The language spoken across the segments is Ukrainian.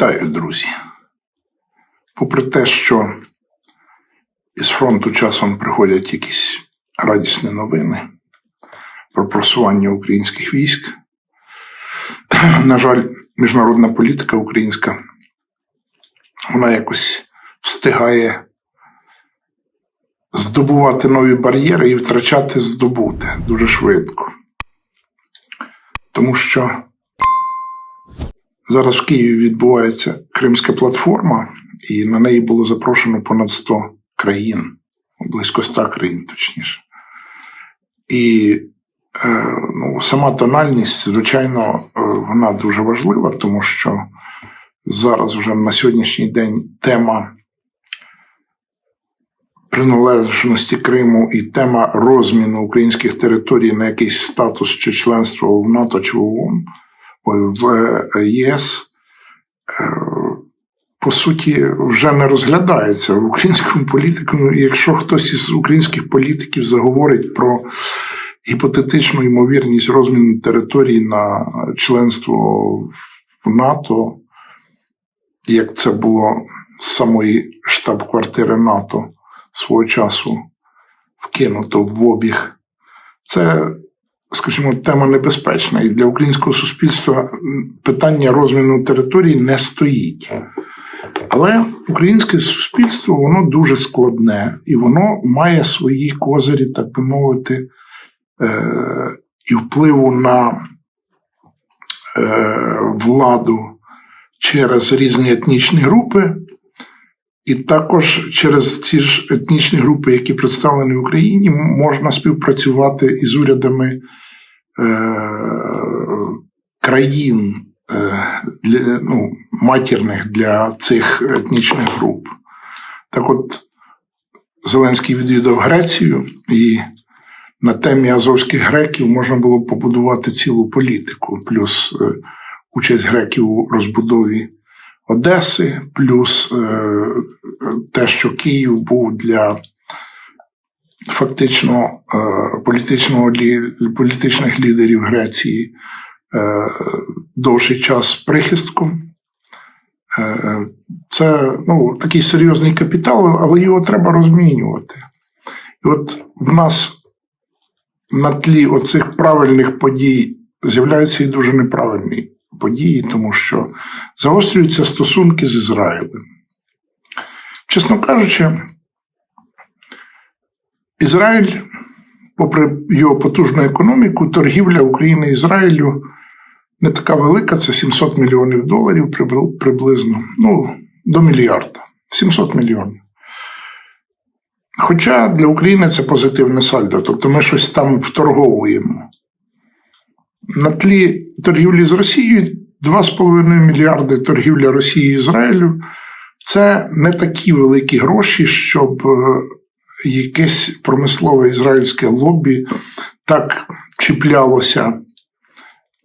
Вітаю, друзі. Попри те, що із фронту часом приходять якісь радісні новини про просування українських військ, на жаль, міжнародна політика українська, вона якось встигає здобувати нові бар'єри і втрачати здобуте дуже швидко. Тому що Зараз в Києві відбувається Кримська платформа, і на неї було запрошено понад 100 країн, близько 100 країн, точніше. І е, ну, сама тональність, звичайно, е, вона дуже важлива, тому що зараз вже на сьогоднішній день тема приналежності Криму і тема розміну українських територій на якийсь статус чи членство в НАТО чи в ООН – в е, ЄС, е, по суті, вже не розглядається в українському політику. Ну, якщо хтось із українських політиків заговорить про гіпотетичну ймовірність розміну території на членство в НАТО, як це було з самої штаб-квартири НАТО свого часу вкинуто в обіг, це скажімо, тема небезпечна, і для українського суспільства питання розміну території не стоїть. Але українське суспільство воно дуже складне. І воно має свої козирі, так би мовити, е, і впливу на е, владу через різні етнічні групи, і також через ці ж етнічні групи, які представлені в Україні, можна співпрацювати із урядами е, країн е, для, ну, матірних для цих етнічних груп. Так от Зеленський відвідав Грецію, і на темі азовських греків можна було побудувати цілу політику, плюс е, участь греків у розбудові. Одеси, плюс е, те, що Київ був для фактично е, політичного політичних лідерів Греції е, довший час прихистком. Це ну, такий серйозний капітал, але його треба розмінювати. І от в нас на тлі оцих правильних подій з'являються і дуже неправильні події, тому що загострюються стосунки з Ізраїлем. Чесно кажучи, Ізраїль, попри його потужну економіку, торгівля України Ізраїлю не така велика, це 700 мільйонів доларів приблизно, ну, до мільярда. 700 мільйонів. Хоча для України це позитивне сальдо, тобто ми щось там вторговуємо на тлі торгівлі з Росією 2,5 мільярди торгівля Росії і Ізраїлю це не такі великі гроші, щоб е, якесь промислове ізраїльське лобі так чіплялося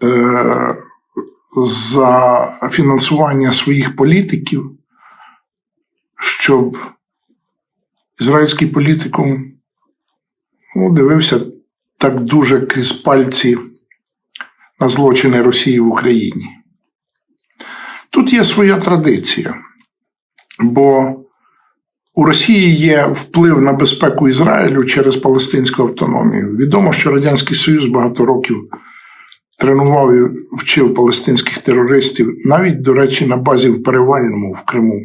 е, за фінансування своїх політиків, щоб ізраїльський політикум ну, дивився так дуже крізь пальці на злочини Росії в Україні. Тут є своя традиція, бо у Росії є вплив на безпеку Ізраїлю через палестинську автономію. Відомо, що Радянський Союз багато років тренував і вчив палестинських терористів, навіть, до речі, на базі в Перевальному в Криму.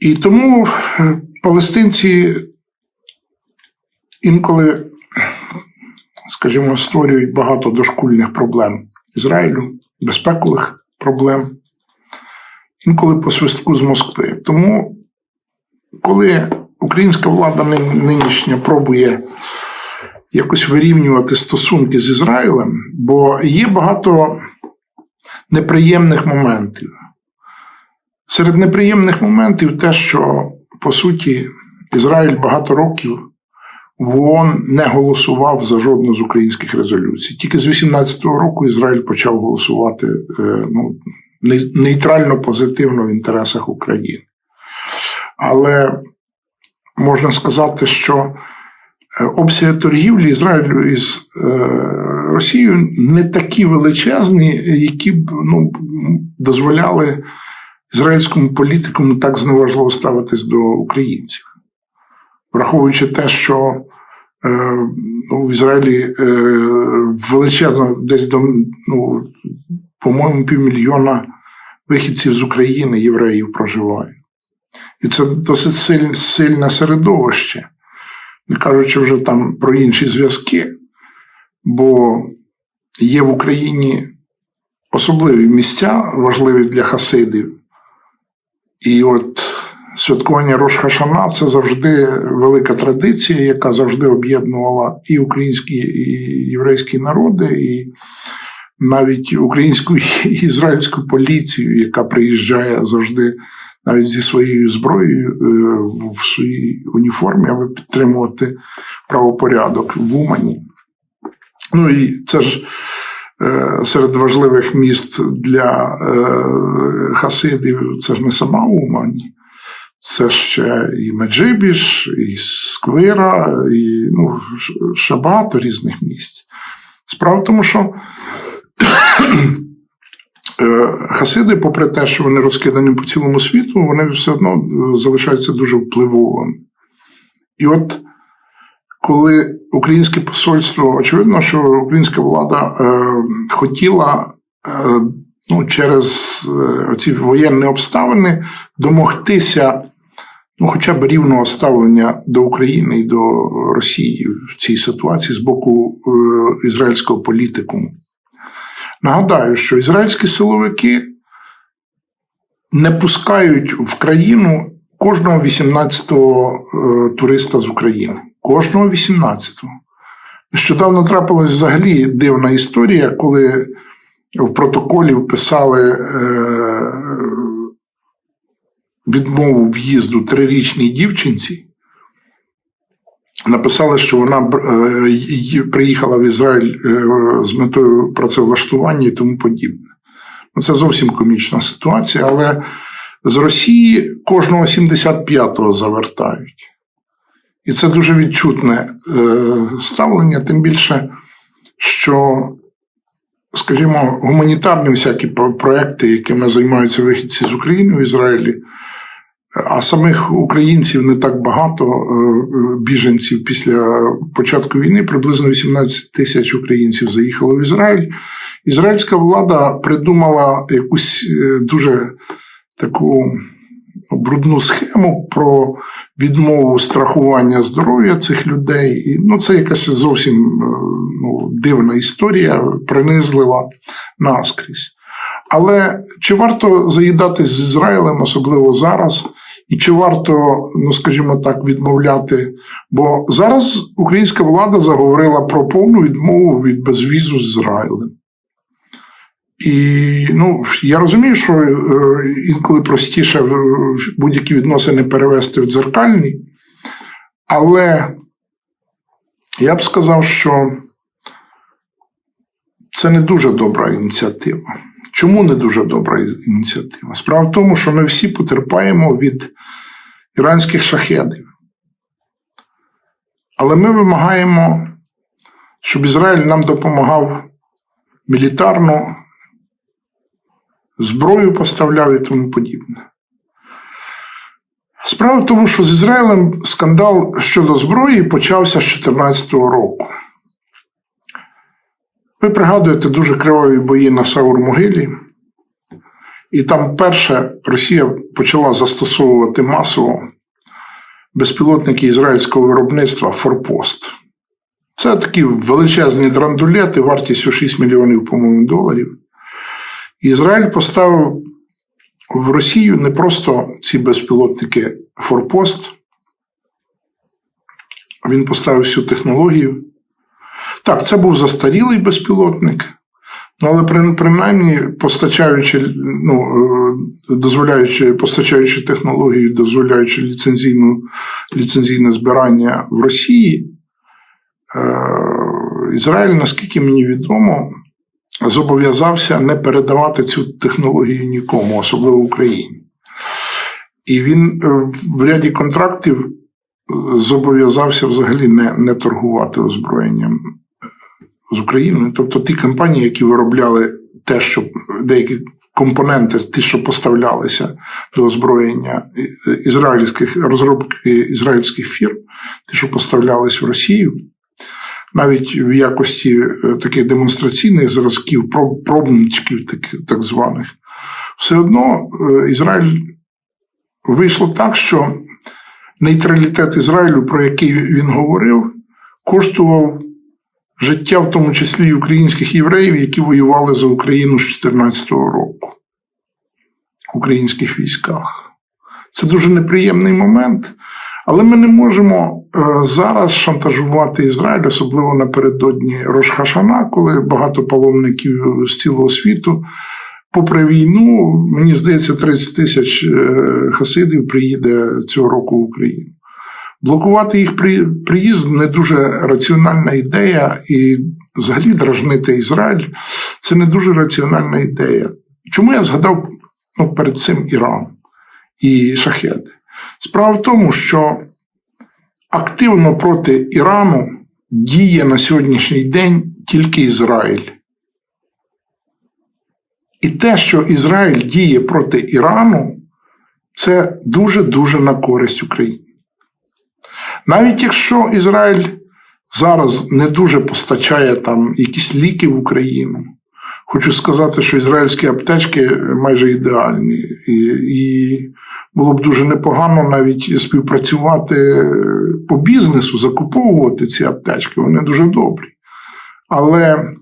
І тому е, палестинці інколи скажімо, створюють багато дошкульних проблем Ізраїлю, безпекових проблем, інколи по свистку з Москви. Тому, коли українська влада нинішня пробує якось вирівнювати стосунки з Ізраїлем, бо є багато неприємних моментів. Серед неприємних моментів те, що по суті Ізраїль багато років в ООН не голосував за жодну з українських резолюцій. Тільки з 18-го року Ізраїль почав голосувати е, ну, нейтрально позитивно в інтересах України. Але можна сказати, що е, обсяги торгівлі Ізраїлю із е, Росією не такі величезні, які б ну, дозволяли ізраїльському політикуму так зневажливо ставитись до українців. Враховуючи те, що ну, в Ізраїлі е, величезно десь до, ну, по-моєму, півмільйона вихідців з України, євреїв проживає. І це досить силь, сильне середовище, не кажучи вже там про інші зв'язки, бо є в Україні особливі місця, важливі для хасидів. І от святкування Рош Хашана це завжди велика традиція, яка завжди об'єднувала і українські, і єврейські народи, і навіть українську і ізраїльську поліцію, яка приїжджає завжди навіть зі своєю зброєю е, в своїй уніформі, аби підтримувати правопорядок в Умані. Ну і це ж е, серед важливих міст для е, хасидів, це ж не сама Умань. Це ще і Меджибіш, і Сквира, і ну, ще багато різних місць. Справа в тому, що Е, Хасиди, попри те, що вони розкидані по цілому світу, вони все одно залишаються дуже впливовими. І от коли українське посольство, очевидно, що українська влада е, хотіла е, ну, через е, ці воєнні обставини домогтися ну, хоча б рівного ставлення до України і до Росії в цій ситуації з боку е, ізраїльського політикуму. Нагадаю, що ізраїльські силовики не пускають в країну кожного 18-го е, туриста з України. Кожного 18-го. Нещодавно трапилась взагалі дивна історія, коли в протоколі вписали е, відмову в'їзду трирічній дівчинці. Написали, що вона е, приїхала в Ізраїль е, з метою працевлаштування і тому подібне. Ну, Це зовсім комічна ситуація, але з Росії кожного 75-го завертають. І це дуже відчутне е, ставлення, тим більше, що, скажімо, гуманітарні всякі проекти, якими займаються вихідці з України в Ізраїлі, а самих українців не так багато е, біженців після початку війни, приблизно 18 тисяч українців заїхало в Ізраїль. Ізраїльська влада придумала якусь е, дуже таку брудну схему про відмову страхування здоров'я цих людей. І, ну, це якась зовсім е, ну, дивна історія, принизлива наскрізь. Але чи варто заїдати з Ізраїлем, особливо зараз? І чи варто, ну скажімо так, відмовляти? Бо зараз українська влада заговорила про повну відмову від безвізу з Ізраїлем. І ну, я розумію, що е, інколи простіше будь-які відносини перевести в дзеркальні, але я б сказав, що це не дуже добра ініціатива. Чому не дуже добра ініціатива? Справа в тому, що ми всі потерпаємо від іранських шахедів. Але ми вимагаємо, щоб Ізраїль нам допомагав мілітарно, зброю поставляв і тому подібне. Справа в тому, що з Ізраїлем скандал щодо зброї почався з 2014 року. Ви пригадуєте дуже криваві бої на Саур-Могилі, і там перше Росія почала застосовувати масово безпілотники ізраїльського виробництва Форпост. Це такі величезні драндулети вартістю 6 мільйонів, по-моєму, доларів. Ізраїль поставив в Росію не просто ці безпілотники Форпост, він поставив всю технологію. Так, це був застарілий безпілотник, ну, але принаймні постачаючи, ну, е, дозволяючи, постачаючи технологію, дозволяючи ліцензійну, ліцензійне збирання в Росії, е, Ізраїль, наскільки мені відомо, зобов'язався не передавати цю технологію нікому, особливо Україні. І він е, в ряді контрактів зобов'язався взагалі не, не торгувати озброєнням з Україною. Тобто ті компанії, які виробляли те, що деякі компоненти, ті, що поставлялися до озброєння е, ізраїльських розробки ізраїльських фірм, ті, що поставлялись в Росію, навіть в якості е, таких демонстраційних зразків, пробничків, так, званих, все одно е, Ізраїль вийшло так, що нейтралітет Ізраїлю, про який він говорив, коштував життя, в тому числі і українських євреїв, які воювали за Україну з 2014 року в українських військах. Це дуже неприємний момент. Але ми не можемо е, зараз шантажувати Ізраїль, особливо напередодні Рошхашана, коли багато паломників з цілого світу. Попри війну, мені здається, 30 тисяч е, хасидів приїде цього року в Україну. Блокувати їх приїзд не дуже раціональна ідея, і взагалі дражнити Ізраїль це не дуже раціональна ідея. Чому я згадав ну, перед цим Іран і шахеди? Справа в тому, що активно проти Ірану діє на сьогоднішній день тільки Ізраїль. І те, що Ізраїль діє проти Ірану, це дуже-дуже на користь Україні. Навіть якщо Ізраїль зараз не дуже постачає там якісь ліки в Україну, хочу сказати, що ізраїльські аптечки майже ідеальні, і, і було б дуже непогано навіть співпрацювати по бізнесу, закуповувати ці аптечки, вони дуже добрі. Але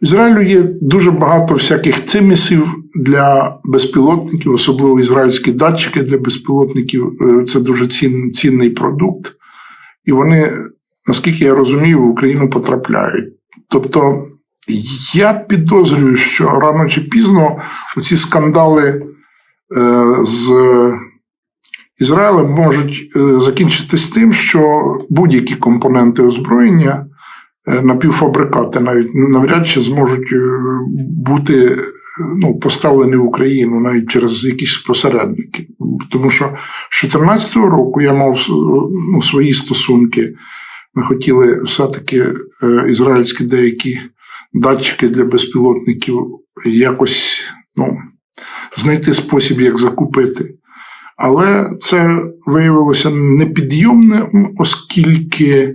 в Ізраїлю є дуже багато всяких цимісів для безпілотників, особливо ізраїльські датчики для безпілотників. Е, Це дуже цін, цінний продукт. І вони, наскільки я розумію, в Україну потрапляють. Тобто я підозрюю, що рано чи пізно ці скандали з Ізраїлем можуть е, закінчитись тим, що будь-які компоненти озброєння е, напівфабрикати навіть навряд чи зможуть е, бути е, ну, поставлені в Україну навіть через якісь посередники. Тому що з 2014 року я мав ну, свої стосунки. Ми хотіли все-таки е, ізраїльські деякі датчики для безпілотників якось ну, знайти спосіб, як закупити. Але це виявилося непідйомним, оскільки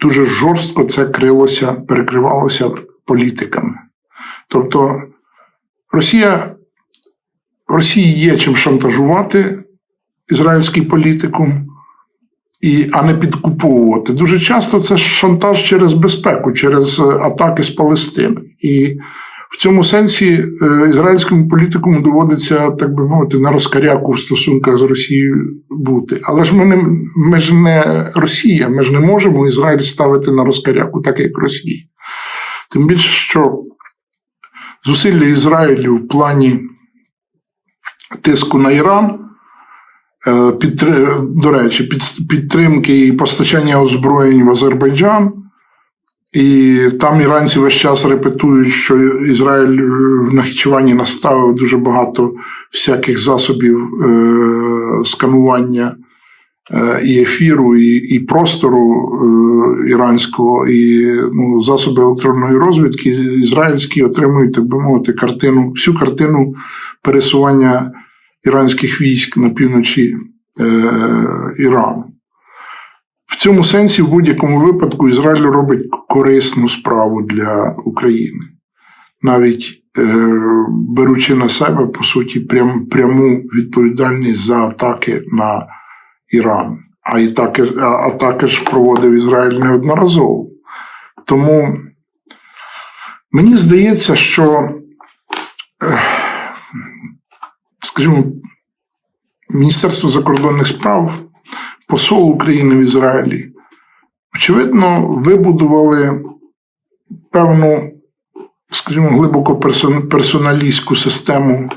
дуже жорстко це крилося, перекривалося політиками. Тобто Росія, Росії є чим шантажувати ізраїльський політикум, і, а не підкуповувати. Дуже часто це шантаж через безпеку, через е, атаки з Палестини. І в цьому сенсі е, ізраїльському політикуму доводиться, так би мовити, на розкаряку в стосунках з Росією бути. Але ж ми, не, ми ж не Росія, ми ж не можемо Ізраїль ставити на розкаряку, так як Росія. Тим більше, що зусилля Ізраїлю в плані тиску на Іран. е, підтри- До речі, підтримки і постачання озброєнь в Азербайджан. І там іранці весь час репетують, що Ізраїль е, в Нахічевані наставив дуже багато всяких засобів е, сканування е, і ефіру, і, і простору е, іранського, і ну, засоби електронної розвідки ізраїльські отримують, так би мовити, картину, всю картину пересування іранських військ на півночі е, Ірану. В цьому сенсі, в будь-якому випадку, Ізраїль робить корисну справу для України, навіть е, беручи на себе, по суті, прям, пряму відповідальність за атаки на Іран. А і таки, а, а також проводив Ізраїль неодноразово. Тому мені здається, що, е, скажімо, Міністерство закордонних справ посол України в Ізраїлі, очевидно, вибудували певну, скажімо, глибоко персоналістську систему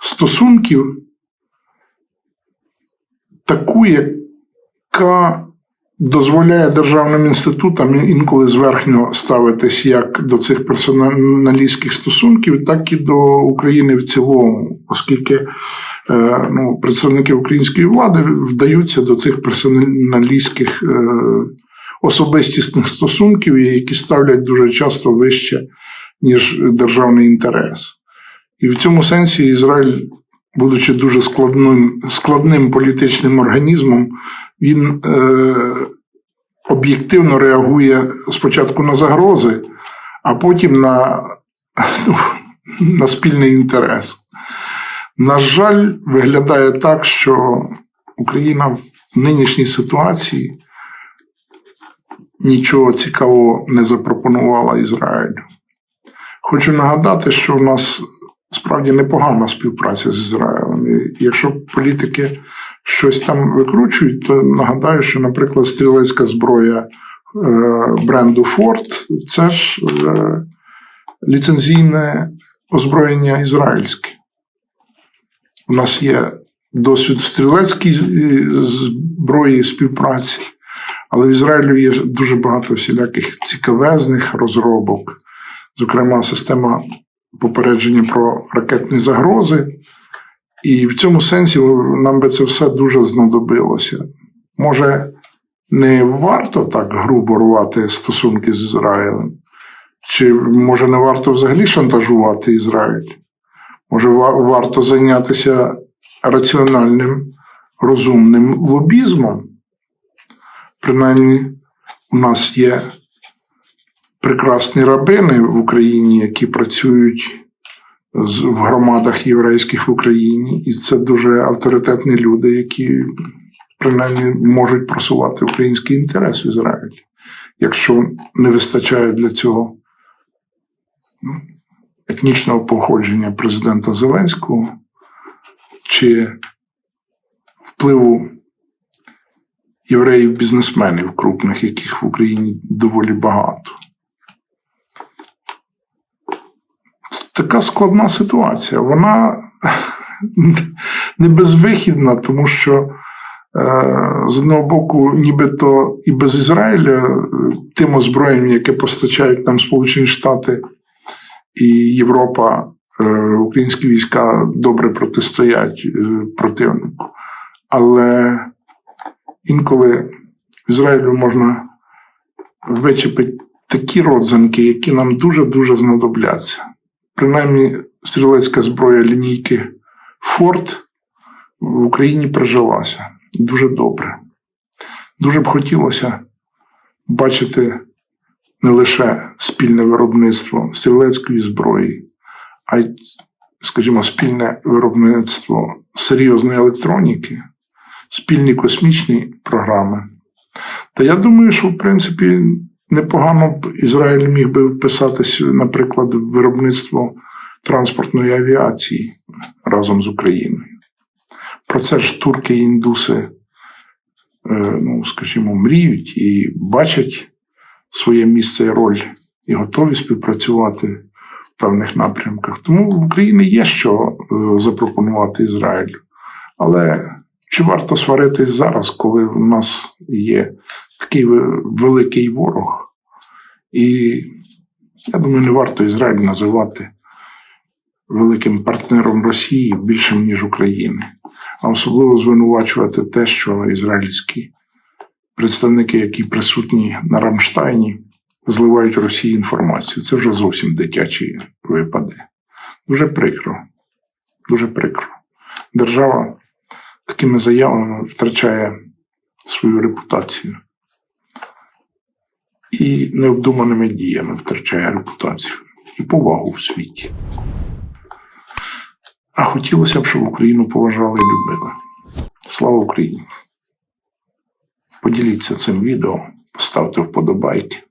стосунків, таку, яка дозволяє державним інститутам інколи зверхньо ставитись як до цих персоналістських стосунків, так і до України в цілому, оскільки ну, представники української влади вдаються до цих персоналістських е, особистісних стосунків, які ставлять дуже часто вище, ніж державний інтерес. І в цьому сенсі Ізраїль, будучи дуже складним, складним політичним організмом, він е, об'єктивно реагує спочатку на загрози, а потім на, на спільний інтерес. На жаль, виглядає так, що Україна в нинішній ситуації нічого цікавого не запропонувала Ізраїлю. Хочу нагадати, що в нас справді непогана співпраця з Ізраїлем. І якщо політики щось там викручують, то нагадаю, що, наприклад, стрілецька зброя е, бренду Ford – це ж е, ліцензійне озброєння ізраїльське. У нас є досвід в стрілецькій е, зброї співпраці, але в Ізраїлю є дуже багато всіляких цікавезних розробок, зокрема, система попередження про ракетні загрози. І в цьому сенсі нам би це все дуже знадобилося. Може, не варто так грубо рвати стосунки з Ізраїлем, чи може не варто взагалі шантажувати Ізраїль? Може, варто зайнятися раціональним, розумним лобізмом? Принаймні, у нас є прекрасні рабини в Україні, які працюють в громадах єврейських в Україні, і це дуже авторитетні люди, які принаймні можуть просувати український інтерес в Ізраїлі, якщо не вистачає для цього ну, етнічного походження президента Зеленського чи впливу євреїв-бізнесменів крупних, яких в Україні доволі багато. Така складна ситуація. Вона не безвихідна, тому що е, з одного боку, нібито і без Ізраїля е, тим озброєнням, яке постачають нам Сполучені Штати і Європа, е, українські війська добре протистоять е, противнику. Але інколи в Ізраїлю можна вичепити такі родзинки, які нам дуже-дуже знадобляться. Принаймні, стрілецька зброя лінійки Форд в Україні прижилася дуже добре. Дуже б хотілося бачити не лише спільне виробництво стрілецької зброї, а й, скажімо, спільне виробництво серйозної електроніки, спільні космічні програми. Та я думаю, що в принципі непогано б Ізраїль міг би вписатися, наприклад, в виробництво транспортної авіації разом з Україною. Про це ж турки і індуси, е, ну, скажімо, мріють і бачать своє місце і роль і готові співпрацювати в певних напрямках. Тому в Україні є що е, запропонувати Ізраїлю. Але чи варто сваритись зараз, коли в нас є такий великий ворог? І я думаю, не варто Ізраїль називати великим партнером Росії більшим, ніж України. А особливо звинувачувати те, що ізраїльські представники, які присутні на Рамштайні, зливають Росії інформацію. Це вже зовсім дитячі випади. Дуже прикро. Дуже прикро. Держава такими заявами втрачає свою репутацію і необдуманими діями втрачає репутацію і повагу в світі. А хотілося б, щоб Україну поважали і любили. Слава Україні! Поділіться цим відео, поставте вподобайки.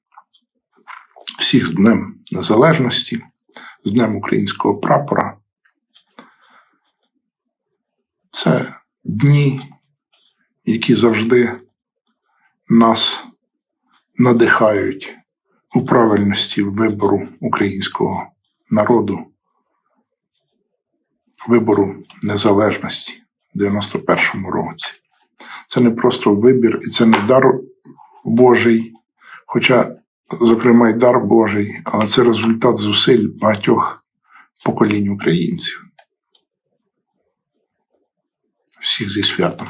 Всіх з Днем Незалежності, з Днем українського прапора. Це дні, які завжди нас надихають у правильності вибору українського народу, вибору незалежності в 91-му році. Це не просто вибір, і це не дар Божий, хоча, зокрема, й дар Божий, але це результат зусиль багатьох поколінь українців. Всіх зі святом.